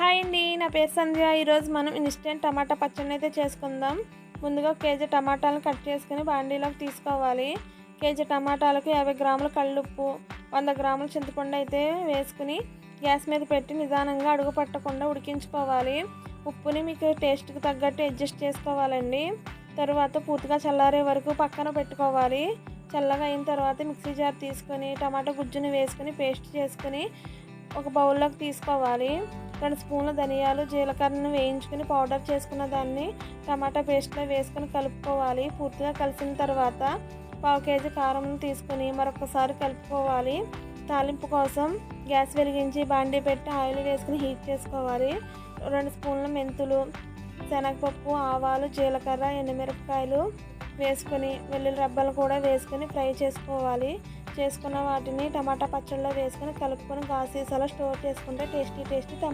Hi అండి నా పేరు సంధ్య. ఈరోజు మనం ఇన్స్టెంట్ టమాటా పచ్చడిని అయితే చేసుకుందాం. ముందుగా కేజీ టమాటాలను కట్ చేసుకుని బాండీలోకి తీసుకోవాలి. కేజీ టమాటాలకు యాభై గ్రాముల కళ్ళుప్పు వంద గ్రాముల చింతపండు అయితే వేసుకుని గ్యాస్ మీద పెట్టి నిదానంగా అడుగు పట్టకుండా ఉడికించుకోవాలి. ఉప్పుని మీకు టేస్ట్కి తగ్గట్టు అడ్జస్ట్ చేసుకోవాలండి. తర్వాత పూర్తిగా చల్లారే వరకు పక్కన పెట్టుకోవాలి. చల్లగా అయిన తర్వాత మిక్సీ జార్ తీసుకొని టమాటా గుజ్జుని వేసుకుని పేస్ట్ చేసుకుని ఒక బౌల్లోకి తీసుకోవాలి. రెండు స్పూన్ల ధనియాలు జీలకర్రను వేయించుకుని పౌడర్ చేసుకున్న దాన్ని టమాటా పేస్ట్లో వేసుకొని కలుపుకోవాలి. పూర్తిగా కలిసిన తర్వాత పావు కేజీ కారం తీసుకుని మరొకసారి కలుపుకోవాలి. తాలింపు కోసం గ్యాస్ వెలిగించి బాండీ పెట్టి ఆయిల్ వేసుకుని హీట్ చేసుకోవాలి. రెండు స్పూన్ల మెంతులు శనగపప్పు ఆవాలు జీలకర్ర ఎండుమిరపకాయలు వేసుకొని వెల్లుల్లి రబ్బలు కూడా వేసుకొని ఫ్రై చేసుకోవాలి. చేసుకున్న వాటిని టమాటా పచ్చడిలో వేసుకొని కలుపుకొని గాసీసాలో స్టోర్ చేసుకుంటే టేస్టీ టేస్టీ టమాటా